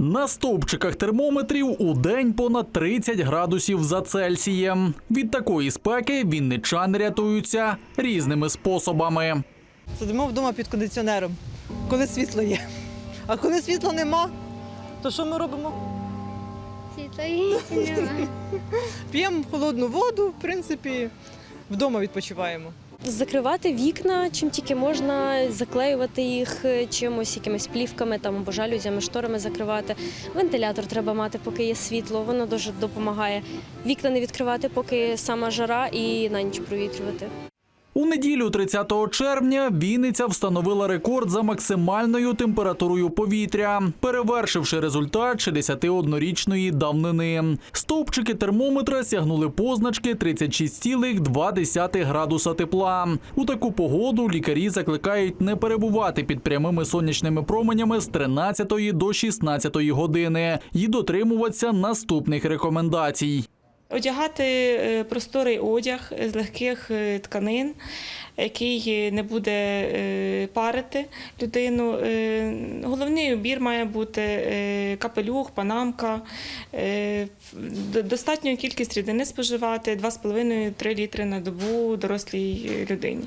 На стовпчиках термометрів у день понад 30 градусів за Цельсієм. Від такої спеки вінничани рятуються різними способами. Сидимо вдома під кондиціонером, коли світло є. А коли світла нема, то що ми робимо? Світла нема. П'ємо холодну воду, в принципі, вдома відпочиваємо. Закривати вікна, чим тільки можна, заклеювати їх е, чимось, якимись плівками там або жалюзями, шторами закривати. Вентилятор треба мати, поки є світло, воно дуже допомагає. Вікна не відкривати, поки сама жара і на ніч провітрювати. У неділю 30 червня Вінниця встановила рекорд за максимальною температурою повітря, перевершивши результат 61-річної давнини. Стовпчики термометра сягнули позначки 36,2 градуса тепла. У таку погоду лікарі закликають не перебувати під прямими сонячними променями з 13 до 16 години і дотримуватися наступних рекомендацій. Одягати е, просторий одяг з легких е, тканин, який не буде е, парити людину. Е, Головний убір має бути е, капелюх, панамка, е, достатню кількість рідини споживати 2,5-3 літри на добу дорослій людині.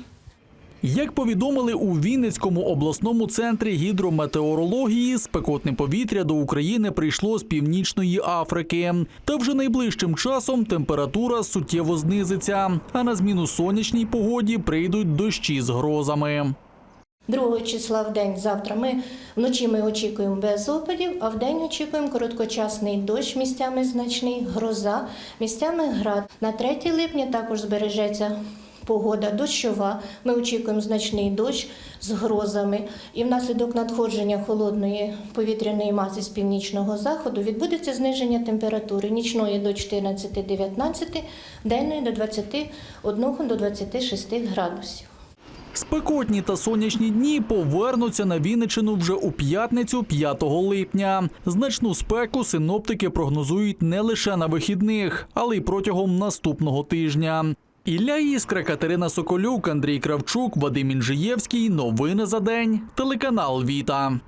Як повідомили у Вінницькому обласному центрі гідрометеорології, спекотне повітря до України прийшло з північної Африки. Та вже найближчим часом температура суттєво знизиться, а на зміну сонячній погоді прийдуть дощі з грозами. 2 числа в день завтра ми вночі ми очікуємо без опадів, а в день очікуємо короткочасний дощ, місцями значний, гроза, місцями град. На 3 липня також збережеться погода дощова. Ми очікуємо значний дощ з грозами. І внаслідок надходження холодної повітряної маси з північного заходу відбудеться зниження температури нічної до 14-19, денної до 21 до 26 градусів. Спекотні та сонячні дні повернуться на Вінничину вже у п'ятницю 5 липня. Значну спеку синоптики прогнозують не лише на вихідних, але й протягом наступного тижня. Ілля Іскра, Катерина Соколюк, Андрій Кравчук, Вадим Інжиєвський. Новини за день. Телеканал Віта.